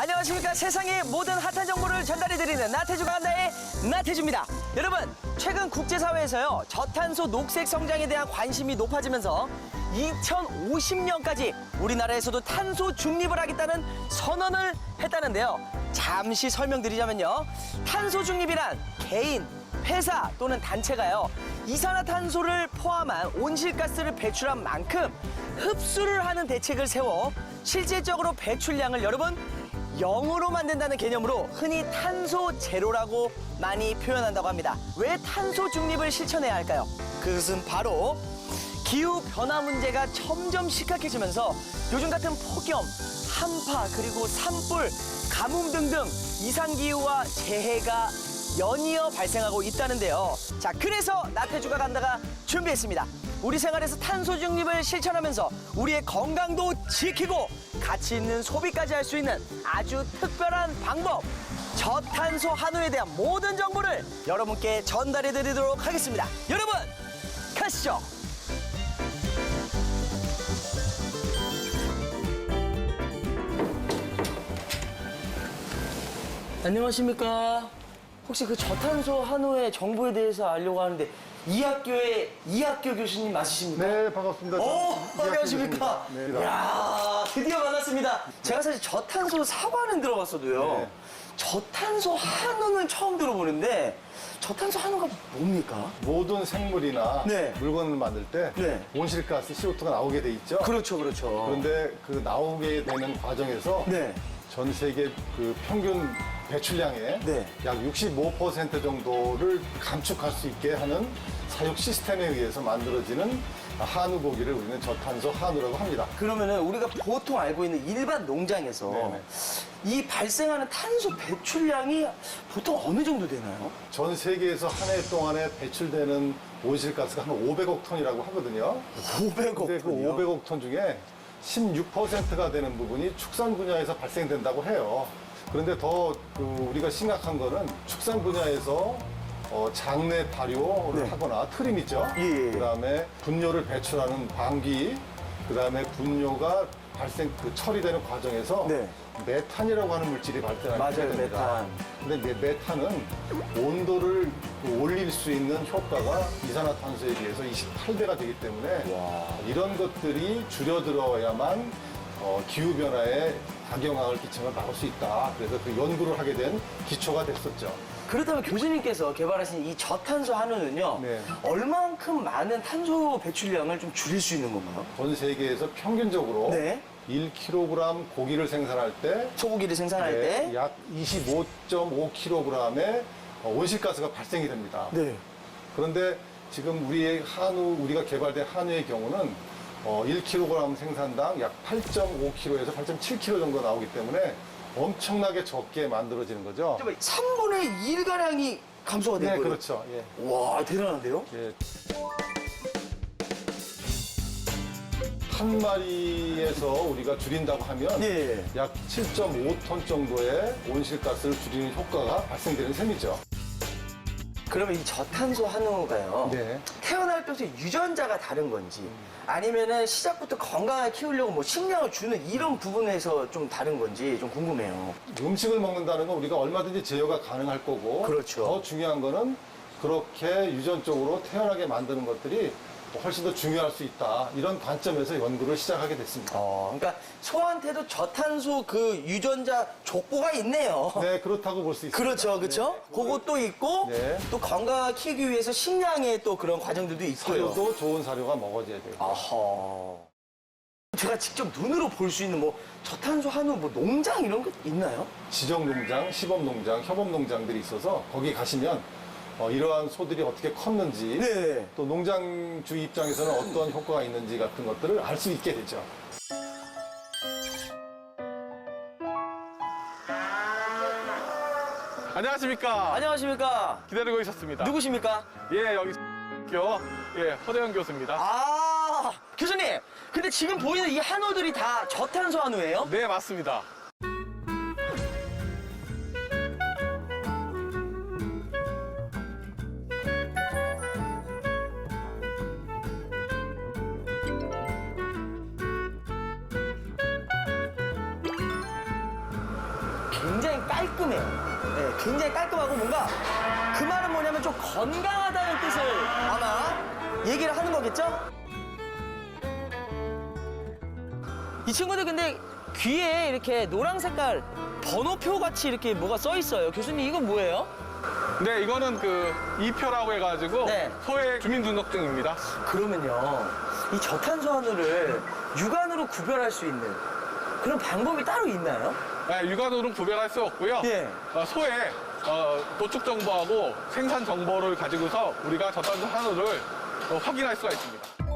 안녕하십니까. 세상의 모든 핫한 정보를 전달해드리는 나태주가 한다의 나태주입니다. 여러분 최근 국제사회에서요 저탄소 녹색 성장에 대한 관심이 높아지면서 2050년까지 우리나라에서도 탄소 중립을 하겠다는 선언을 했다는데요. 잠시 설명드리자면요. 탄소 중립이란 개인 회사 또는 단체가요 이산화탄소를 포함한 온실가스를 배출한 만큼 흡수를 하는 대책을 세워 실질적으로 배출량을 여러분 영으로 만든다는 개념으로 흔히 탄소 제로라고 많이 표현한다고 합니다. 왜 탄소 중립을 실천해야 할까요? 그것은 바로 기후 변화 문제가 점점 심각해지면서 요즘 같은 폭염, 한파, 그리고 산불, 가뭄 등등 이상 기후와 재해가 연이어 발생하고 있다는데요. 자, 그래서 나태주가 간다가 준비했습니다. 우리 생활에서 탄소 중립을 실천하면서 우리의 건강도 지키고 가치 있는 소비까지 할 수 있는 아주 특별한 방법. 저탄소 한우에 대한 모든 정보를 여러분께 전달해 드리도록 하겠습니다. 여러분, 가시죠. 안녕하십니까. 혹시 그 저탄소 한우의 정보에 대해서 알려고 하는데 이 학교의 이 학교 교수님 맞으십니까? 네, 반갑습니다. 오, 저는 안녕하십니까? 이학규 교수입니다. 네. 이야, 드디어 만났습니다. 제가 사실 저탄소 사과는 들어봤어도요. 네. 저탄소 한우는 처음 들어보는데 저탄소 한우가 뭡니까? 모든 생물이나 네. 물건을 만들 때 네. 온실가스 CO2가 나오게 돼 있죠. 그렇죠, 그렇죠. 그런데 그 나오게 되는 과정에서 네. 전 세계 그 평균 배출량의 네. 약 65% 정도를 감축할 수 있게 하는 사육 시스템에 의해서 만들어지는 한우 고기를 우리는 저탄소 한우라고 합니다. 그러면은 우리가 보통 알고 있는 일반 농장에서 네네. 이 발생하는 탄소 배출량이 보통 어느 정도 되나요? 전 세계에서 한 해 동안에 배출되는 온실가스가 한 500억 톤이라고 하거든요. 500억 근데 그 톤이요? 500억 톤 중에 16%가 되는 부분이 축산 분야에서 발생된다고 해요. 그런데 더 그 우리가 심각한 거는 축산 분야에서 어, 장내 발효를 네. 하거나 트림 있죠. 예, 예. 그다음에 분뇨를 배출하는 방귀, 그다음에 분뇨가 발생 그 처리되는 과정에서 네. 메탄이라고 하는 물질이 발생하게 맞아요, 됩니다. 메탄. 근데 메- 메탄은 온도를 그 올릴 수 있는 효과가 이산화탄소에 비해서 28배가 되기 때문에 이런 것들이 줄여들어야만 어, 기후변화에 악영향을 끼치는 걸 막을 수 있다. 그래서 그 연구를 하게 된 기초가 됐었죠. 그렇다면 교수님께서 개발하신 이 저탄소 한우는요, 네. 얼만큼 많은 탄소 배출량을 좀 줄일 수 있는 건가요? 전 세계에서 평균적으로 네. 1kg 고기를 생산할 때 소고기를 생산할 네, 때? 약 25.5kg의 온실가스가 발생이 됩니다. 네. 그런데 지금 우리의 한우, 우리가 개발된 한우의 경우는 어, 1kg 생산당 약 8.5kg에서 8.7kg 정도 나오기 때문에 엄청나게 적게 만들어지는 거죠. 3분의 1가량이 감소가 된 네, 거예요? 그렇죠. 예. 와, 대단한데요? 예. 한 마리에서 우리가 줄인다고 하면 예. 약 7.5톤 정도의 온실가스를 줄이는 효과가 발생되는 셈이죠. 그러면 이 저탄소 한우가요, 네. 태어날 때부터 유전자가 다른 건지, 아니면은 시작부터 건강하게 키우려고 뭐 식량을 주는 이런 부분에서 좀 다른 건지 좀 궁금해요. 음식을 먹는다는 건 우리가 얼마든지 제어가 가능할 거고 그렇죠. 더 중요한 거는 그렇게 유전적으로 태어나게 만드는 것들이 훨씬 더 중요할 수 있다 이런 관점에서 연구를 시작하게 됐습니다. 어, 그러니까 소한테도 저탄소 그 유전자 족보가 있네요. 네 그렇다고 볼 수 있습니다. 그렇죠, 그렇죠? 네. 그것도 있고, 네. 또 건강하게 키우기 위해서 식량의 또 그런 과정들도 있고요. 사료도 좋은 사료가 먹어져야 되고 아하. 제가 직접 눈으로 볼 수 있는 뭐 저탄소 한우 뭐 농장 이런 거 있나요? 지정 농장, 시범 농장, 협업 농장들이 있어서 거기 가시면 어, 이러한 소들이 어떻게 컸는지 네. 또 농장주 입장에서는 어떤 효과가 있는지 같은 것들을 알 수 있게 되죠. 안녕하십니까. 안녕하십니까? 기다리고 있었습니다. 누구십니까? 예, 여기 교, 예, 허대현 교수입니다. 아, 교수님. 근데 지금 보이는 이 한우들이 다 저탄소 한우예요? 네, 맞습니다. 건강하다는 뜻을 아마 얘기를 하는 거겠죠? 이 친구들 근데 귀에 이렇게 노랑 색깔 번호표 같이 이렇게 뭐가 써 있어요. 교수님 이건 뭐예요? 네, 이거는 그 이표라고 해가지고 네. 소외 주민등록증입니다. 그러면요, 이 저탄소 한우를 육안으로 구별할 수 있는 그런 방법이 따로 있나요? 네, 육안으로는 구별할 수 없고요. 예. 어, 소의 어, 도축 정보하고 생산 정보를 가지고서 우리가 저탄소 어, 확인할 수가 있습니다.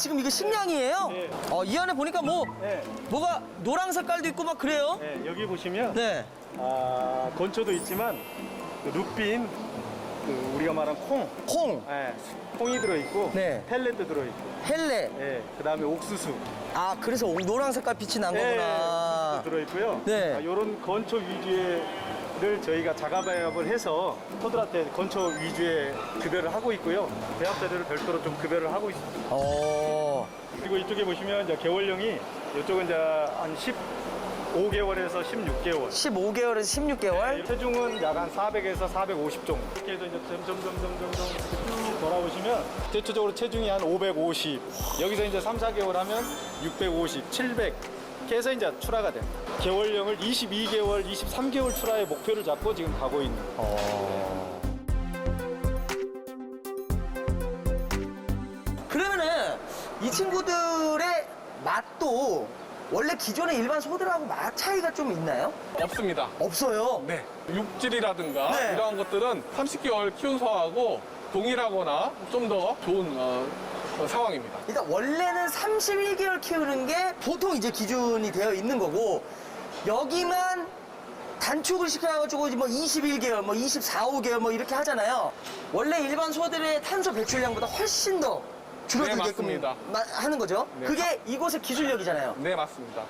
지금 이거 식량이에요? 네. 어, 이 안에 보니까 뭐, 네, 뭐가 노랑 색깔도 있고 막 그래요? 네, 여기 보시면 네. 아, 건초도 있지만 그 룻빈 그 우리가 말한 콩, 콩, 네, 콩이 들어있고 네. 펠렛도 들어있고 헬레. 네, 그다음에 옥수수 아, 그래서 오- 노랑 색깔 빛이 난 네, 거구나. 옥수수도 들어있고요. 네. 아, 이런 건초 위주의 를 저희가 자가 배합을 해서 토들한테 건초 위주의 급여를 하고 있고요. 배합 재료를 별도로 좀 급여를 하고 있습니다. 어. 그리고 이쪽에 보시면 이제 개월령이 이쪽은 이제 한 15개월에서 16개월. 15개월에서 16개월? 체중은 약 한 400에서 450 정도. 이렇게 해서 이제 점점 점점 점점 쭉 돌아보시면 대체적으로 체중이 한 550. 여기서 이제 3, 4개월 하면 650, 700. 이렇게 해서 이제 출하가 됩니다. 개월령을 22개월, 23개월 출하의 목표를 잡고 지금 가고 있는 거예요. 어. 그러면은 이 친구들의 맛도 원래 기존의 일반 소들하고 맛 차이가 좀 있나요? 없습니다. 없어요. 네. 육질이라든가 네. 이러한 것들은 30개월 키운 소하고 동일하거나 좀 더 좋은 어, 어, 상황입니다. 일단 원래는 31개월 키우는 게 보통 이제 기준이 되어 있는 거고 여기만 단축을 시켜가지고 뭐 21개월, 뭐 24, 5개월 뭐 이렇게 하잖아요. 원래 일반 소들의 탄소 배출량보다 훨씬 더 줄어들게끔 네, 맞습니다. 마- 하는 거죠. 네. 그게 이곳의 기술력이잖아요. 네, 맞습니다.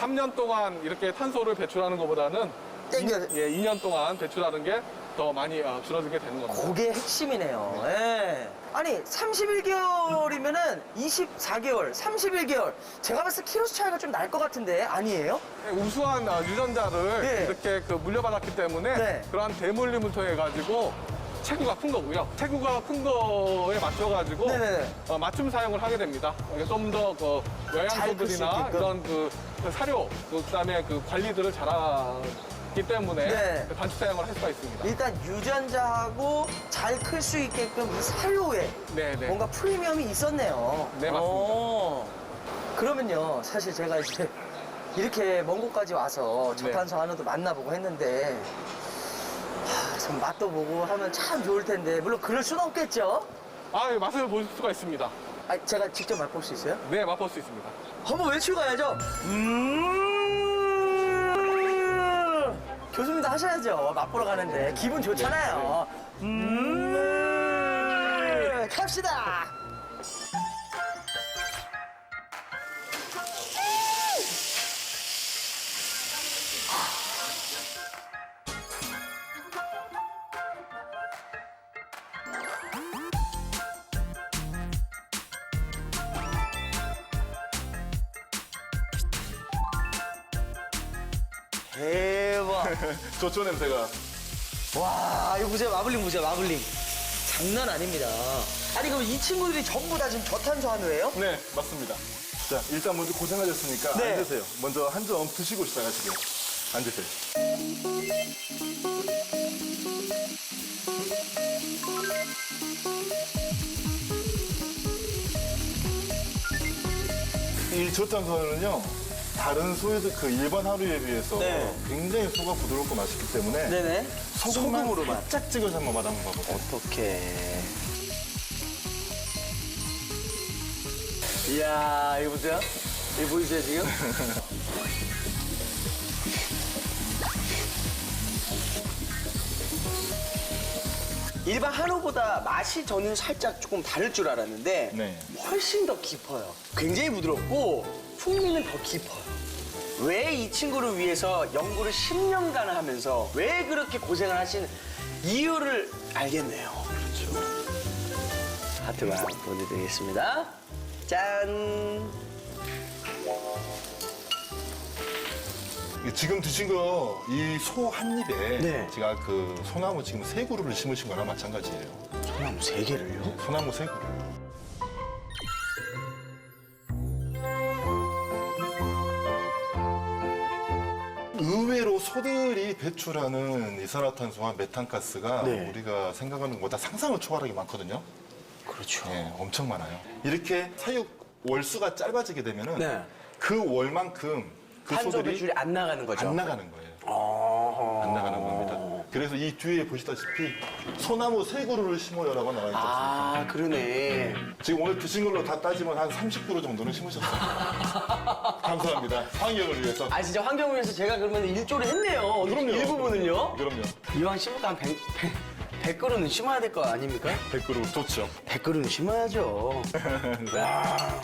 3년 동안 이렇게 탄소를 배출하는 것보다는 땡겨. 이- 예, 2년 동안 배출하는 게 더 많이 어, 줄어들게 되는 겁니다. 그게 핵심이네요. 예. 아니 31개월이면은 24개월, 31개월. 제가 봤을 때 키로수 차이가 좀 날 것 같은데 아니에요? 우수한 어, 유전자를 네. 이렇게 그 물려받았기 때문에 네. 그러한 대물림을 통해 가지고 체구가 큰 거고요. 체구가 큰 거에 맞춰 가지고 네네네. 어, 맞춤 사용을 하게 됩니다. 좀더 그 잘 클수 영양소들이나 있게끔. 이런 그, 그 사료, 그다음에 그 관리들을 잘하 기 때문에 네. 단축 사용을 할 수가 있습니다. 일단 유전자하고 잘 클 수 있게끔 이 사료에 네, 네. 뭔가 프리미엄이 있었네요. 네, 맞습니다. 어. 그러면요, 사실 제가 이제 이렇게 먼 곳까지 와서 네. 저탄소 한우도 만나보고 했는데 하, 참 맛도 보고 하면 참 좋을 텐데 물론 그럴 수는 없겠죠. 아, 예, 맛을 볼 수가 있습니다. 아, 제가 직접 맛볼 수 있어요? 네, 맛볼 수 있습니다. 한번 외치고 가야죠. 음. 교수님도 하셔야죠. 맛보러 가는데 기분 좋잖아요. 음. 갑시다. 대박. 좋죠, 냄새가. 와, 이거 보세요. 마블링 보세요. 마블링. 장난 아닙니다. 아니, 그럼 이 친구들이 전부 다 지금 저탄소 한우예요? 네, 맞습니다. 자, 일단 먼저 고생하셨으니까 네. 앉으세요. 먼저 한 점 드시고 시작하시게요. 앉으세요. 이 저탄소는요, 다른 소에서 그 일반 하루에 비해서 네. 굉장히 소가 부드럽고 맛있기 때문에 네네. 소금만 소금으로만. 살짝 찍어서 한번 맛 한번 봐보세요. 어떻게? 이야, 이거 보세요. 이거 보이세요, 지금? 일반 한우보다 맛이 저는 살짝 조금 다를 줄 알았는데 네. 훨씬 더 깊어요. 굉장히 부드럽고 풍미는 더 깊어요. 왜 이 친구를 위해서 연구를 10년간 하면서 왜 그렇게 고생을 하신 이유를 알겠네요. 그렇죠. 하트만 보내드리겠습니다. 짠! 지금 드신 거 이 소 한 입에 네. 제가 그 소나무 지금 세 그루를 심으신 거랑 마찬가지예요. 소나무 세 개를요? 소나무 세 그루. 소들이 배출하는 이산화탄소와 메탄가스가 네. 우리가 생각하는 것보다 상상을 초월하게 많거든요. 그렇죠. 네, 엄청 많아요. 이렇게 사육 월수가 짧아지게 되면은 네. 그 월만큼 그 탄소 소들이 배출이 안 나가는 거죠. 안 나가는 거예요. 아. 안 나가는. 그래서 이 뒤에 보시다시피 소나무 세 그루를 심어요라고 나와 있지 않습니까? 아, 그러네. 지금 오늘 드신 걸로 다 따지면 한 30그루 정도는 심으셨어요. 감사합니다. 환경을 위해서. 아, 진짜 환경을 위해서 제가 그러면 일조를 했네요. 그럼요. 일부분을요. 그럼요. 이왕 심을까 한 100, 100, 100그루는 심어야 될 거 아닙니까? 100그루 좋죠. 100그루는 심어야죠. 야.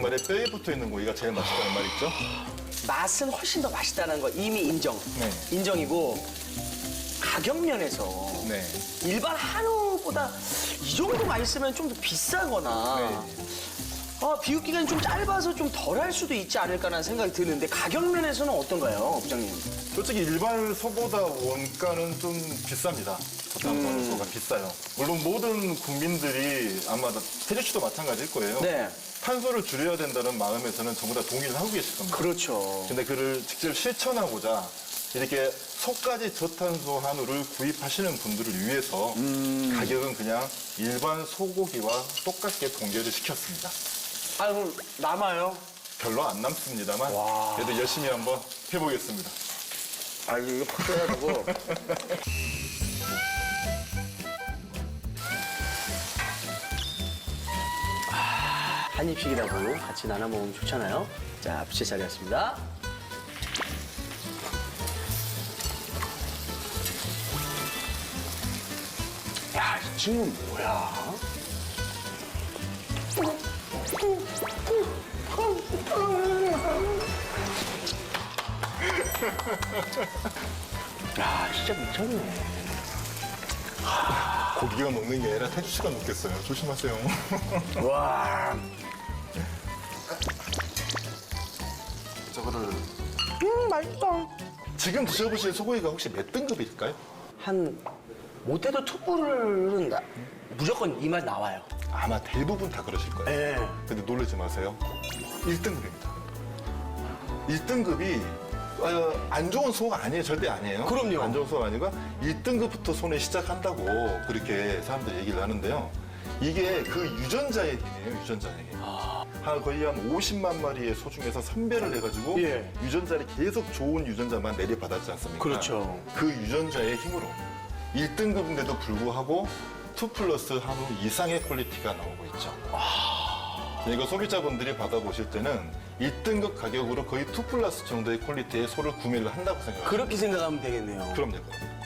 이 양말에 뼈에 붙어 있는 고기가 제일 맛있다는 말 있죠? 맛은 훨씬 더 맛있다는 거 이미 인정. 네. 인정이고 가격 면에서 네. 일반 한우보다 이 정도 맛있으면 좀 더 비싸거나 네. 아, 비육 기간이 좀 짧아서 좀 덜 할 수도 있지 않을까라는 생각이 드는데 가격 면에서는 어떤가요, 부장님? 솔직히 일반 소보다 원가는 좀 비쌉니다. 저탄소 소가 비싸요. 물론 모든 국민들이 아마 태주 씨도 마찬가지일 거예요. 네. 탄소를 줄여야 된다는 마음에서는 전부 다 동의를 하고 계실 겁니다. 그렇죠. 근데 그를 직접 실천하고자 이렇게 소까지 저탄소 한우를 구입하시는 분들을 위해서 음. 가격은 그냥 일반 소고기와 똑같게 동결을 시켰습니다. 아, 그럼 남아요? 별로 안 남습니다만 그래도 열심히 한번 해보겠습니다. 아, 이거 팍 떠가지고. 한 입씩이라도 같이 나눠 먹으면 좋잖아요. 자, 부채 차렸습니다. 야, 이 친구는 뭐야? 야, 진짜 미쳤네. 고기가 먹는 게 아니라 태주 씨가 먹겠어요. 조심하세요. 와. 저거를 음, 맛있다. 지금 드셔보신 소고기가 혹시 몇 등급일까요? 한 못해도 투뿔은 나- 무조건 이 맛 나와요. 아마 대부분 다 그러실 거예요. 예. 근데 놀라지 마세요. 1등급입니다. 1등급이 어, 안 좋은 소가 아니에요. 절대 아니에요. 그럼요. 안 좋은 소가 아니고 1등급부터 손에 시작한다고 그렇게 사람들이 얘기를 하는데요. 이게 그 유전자의 힘이에요. 유전자의 힘. 한 거의 한 50만 마리의 소 중에서 선별을 해가지고 예. 유전자를 계속 좋은 유전자만 내려받았지 않습니까? 그렇죠. 그 유전자의 힘으로 1등급인데도 불구하고 2 플러스 한우 이상의 퀄리티가 나오고 있죠. 이거 소비자분들이 받아보실 때는 1등급 가격으로 거의 2 플러스 정도의 퀄리티의 소를 구매를 한다고 생각합니다. 그렇게 생각하면 되겠네요. 그럼요. 그럼.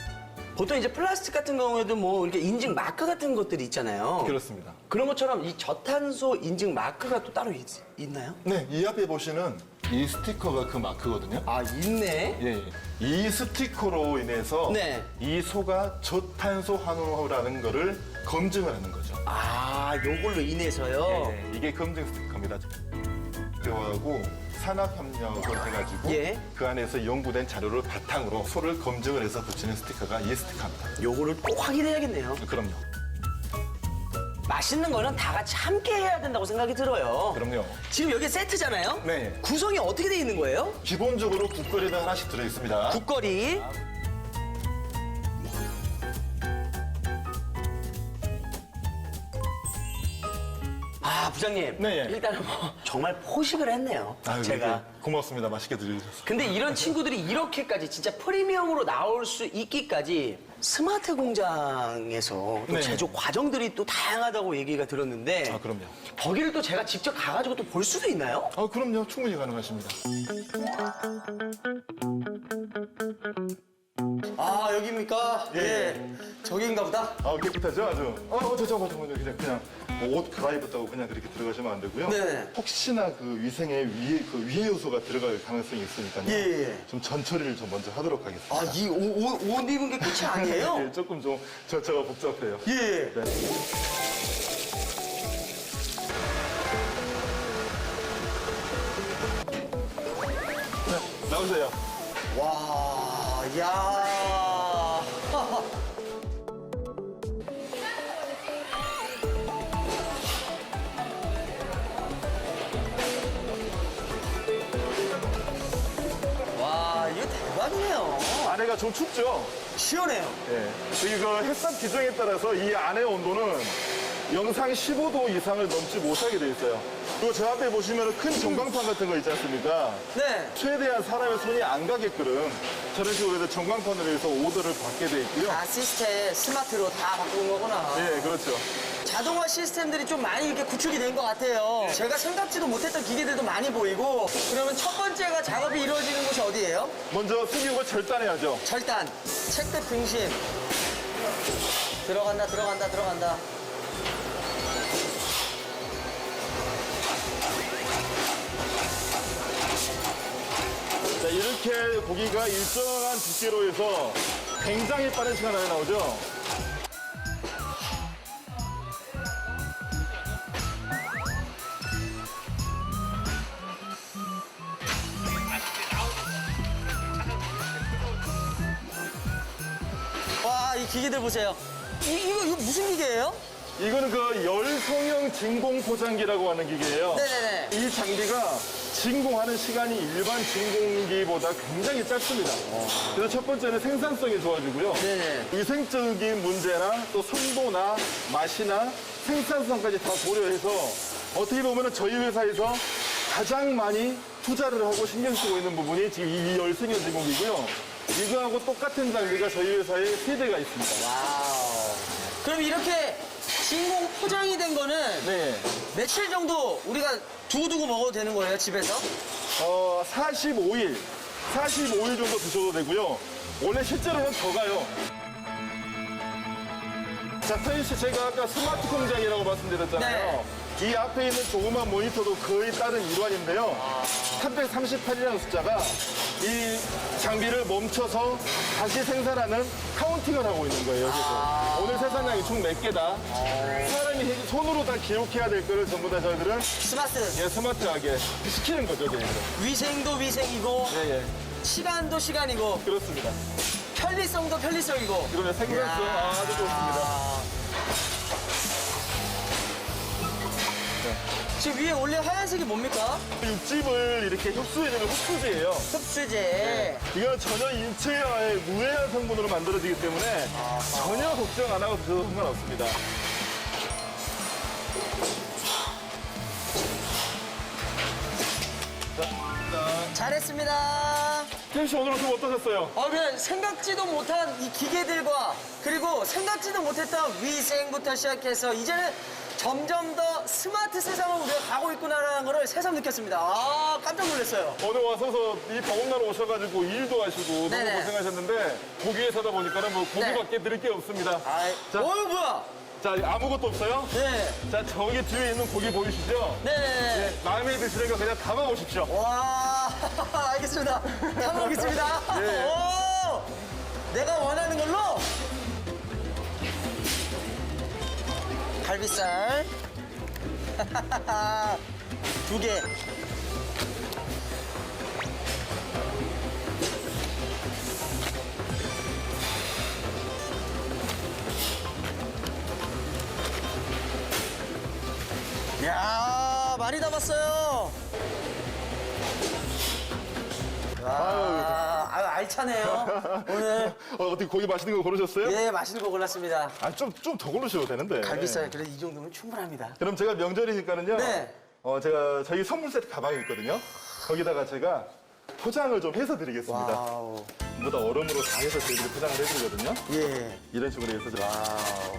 보통 이제 플라스틱 같은 경우에도 뭐 이렇게 인증 마크 같은 것들이 있잖아요. 그렇습니다. 그런 것처럼 이 저탄소 인증 마크가 또 따로 있, 있나요? 네, 이 앞에 보시는 이 스티커가 그 마크거든요. 아, 있네. 예, 예. 이 스티커로 인해서 네. 이 소가 저탄소 한우라는 거를 검증을 하는 거죠. 아, 요걸로 인해서요. 네, 이게 검증 스티커입니다. 뼈하고 산학협력을 해가지고 예. 그 안에서 연구된 자료를 바탕으로 소를 검증을 해서 붙이는 스티커가 이 스티커입니다. 요거를 꼭 확인해야겠네요. 그럼요. 맛있는 거는 다 같이 함께 해야 된다고 생각이 들어요. 그럼요. 지금 여기 세트잖아요? 네. 구성이 어떻게 돼 있는 거예요? 기본적으로 국거리는 하나씩 들어있습니다. 국거리. 부장님. 네, 예. 일단은 뭐 정말 포식을 했네요. 아유, 제가. 고맙습니다. 맛있게 드셔주셔서. 근데 이런 친구들이 이렇게까지 진짜 프리미엄으로 나올 수 있기까지 스마트 공장에서 또 네. 제조 과정들이 또 다양하다고 얘기가 들었는데 아, 그럼요. 거기를 또 제가 직접 가가지고 또 볼 수도 있나요? 아, 그럼요. 충분히 가능하십니다. 아 여기입니까? 예. 저기인가 보다. 아, 깨끗하죠? 아주. 어, 어, 저, 저, 저, 저, 그냥, 그냥 뭐옷 갈아입었다고 그냥 그렇게 들어가시면 안 되고요. 네. 혹시나 그 위생에 위해, 그 위해 요소가 들어갈 가능성이 있으니까요. 예, 예. 좀 전처리를 좀 먼저 하도록 하겠습니다. 아 이 옷 입은 게 끝이 아니에요? 예, 조금 좀 절차가 복잡해요. 예. 네. 네, 나오세요. 와, 야. 안에가 좀 춥죠? 시원해요. 예. 이거 햇살 기종에 따라서 이 안의 온도는 영상 15도 이상을 넘지 못하게 돼 있어요. 그리고 저 앞에 보시면 큰 전광판 같은 거 있지 않습니까? 네. 최대한 사람의 손이 안 가게끔 저런 식으로 해서 전광판으로 해서 오더를 받게 돼 있고요. 다 시스템 스마트로 다 바꾼 거구나. 예, 그렇죠. 자동화 시스템들이 좀 많이 이렇게 구축이 된 것 같아요. 제가 생각지도 못했던 기계들도 많이 보이고, 그러면 첫 번째가 작업이 이루어지는 곳이 어디예요? 먼저 수기육을 절단해야죠. 절단, 체크 등심. 들어간다, 들어간다, 들어간다. 자, 이렇게 고기가 일정한 두께로 해서 굉장히 빠른 시간 안에 나오죠. 기계들 보세요. 이, 이거, 이거 무슨 기계예요? 이거는 그 열성형 진공 포장기라고 하는 기계예요. 네네네. 이 장비가 진공하는 시간이 일반 진공기보다 굉장히 짧습니다. 그래서 첫 번째는 생산성이 좋아지고요. 네네. 위생적인 문제나 또 선도나 맛이나 생산성까지 다 고려해서 어떻게 보면 저희 회사에서 가장 많이 투자를 하고 신경 쓰고 있는 부분이 지금 이 열성형 진공기고요. 이거하고 똑같은 장비가 저희 회사에 세 대가 있습니다. 와우. 그럼 이렇게 진공 포장이 된 거는 네. 며칠 정도 우리가 두고두고 먹어도 되는 거예요, 집에서? 어, 45일, 45일 정도 드셔도 되고요. 원래 실제로는 더 가요. 자, 서희 씨, 제가 아까 스마트 공장이라고 말씀드렸잖아요. 이 앞에 있는 조그만 모니터도 거의 다른 일환인데요. 338이라는 숫자가 이 장비를 멈춰서 다시 생산하는 카운팅을 하고 있는 거예요, 여기서. 오늘 생산량이 총 몇 개다. 사람이 손으로 다 기록해야 될 거를 전부 다 저희들은 스마트. 예, 스마트하게 시키는 거죠, 그냥. 위생도 위생이고, 예, 예. 시간도 시간이고, 그렇습니다. 편리성도 편리성이고. 그러면 생산성 아주 좋습니다. 지금 위에 올린 하얀색이 뭡니까? 육즙을 이렇게 흡수해주는 흡수제예요. 흡수제. 이거는 전혀 인체에 무해한 성분으로 만들어지기 때문에 전혀 걱정 안 하고 드셔도 상관없습니다. 잘했습니다. 태희 씨 오늘 좀 어떠셨어요? 어, 그냥 생각지도 못한 이 기계들과 그리고 생각지도 못했던 위생부터 시작해서 이제는 점점 더 스마트 세상으로 우리가 가고 있구나라는 거를 새삼 느꼈습니다. 아, 깜짝 놀랐어요. 오늘 와서서 이 방옥나라 오셔가지고 일도 하시고 네네. 너무 고생하셨는데 고기에 사다 보니까는 뭐 고기밖에 드릴 게 없습니다. 아이, 자. 어이, 뭐야? 자 아무것도 없어요? 네. 자 저기 뒤에 있는 고기 보이시죠? 네. 마음에 드시는 거 그냥 담아 오십시오. 와, 알겠습니다. 가보겠습니다. 네. 오! 내가 원하는 걸로 갈비살 두 개. 야 많이 담았어요. 아, 아유, 알차네요. 오늘. 어, 어떻게 고기 맛있는 거 고르셨어요? 예, 맛있는 거 골랐습니다. 아, 좀, 좀 더 고르셔도 되는데. 갈비살, 그래도 이 정도면 충분합니다. 그럼 제가 명절이니까는요. 네. 어, 제가 저희 선물 세트 가방이 있거든요. 거기다가 제가 포장을 좀 해서 드리겠습니다. 와우. 전부 다 얼음으로 다 해서 저희들이 포장을 해드리거든요. 예. 이런 식으로 해서 좀 와우.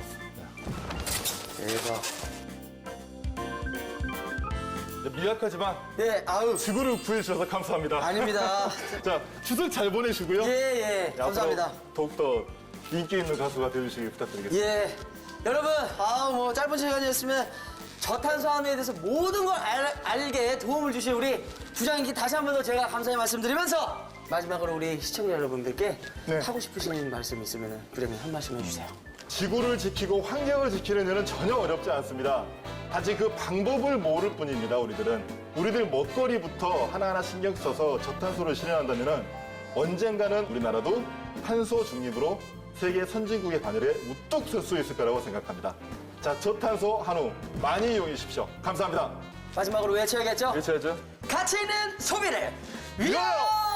대박. 미약하지만 네, 아우. 지구를 구해주셔서 감사합니다. 아닙니다. 자, 추석 잘 보내시고요. 예, 예. 네, 감사합니다. 앞으로 더욱더 인기 있는 가수가 되주시길 부탁드리겠습니다. 예. 여러분, 아우, 뭐, 짧은 시간이었으면 저탄수화물에 대해서 모든 걸 알, 게 도움을 주신 우리 부장님께 다시 한 번 더 제가 감사의 말씀드리면서 마지막으로 우리 시청자 여러분들께 네. 하고 싶으신 말씀 있으면 부장님 한 말씀 해주세요. 지구를 지키고 환경을 지키는 일은 전혀 어렵지 않습니다. 단지 그 방법을 모를 뿐입니다, 우리들은. 우리들 먹거리부터 하나하나 신경 써서 저탄소를 실현한다면 언젠가는 우리나라도 탄소 중립으로 세계 선진국의 바늘에 우뚝 설 수 있을 거라고 생각합니다. 자, 저탄소 한우 많이 이용해 주십시오. 감사합니다. 마지막으로 외쳐야겠죠? 외쳐야죠. 가치 있는 소비를 위하여! 위하여!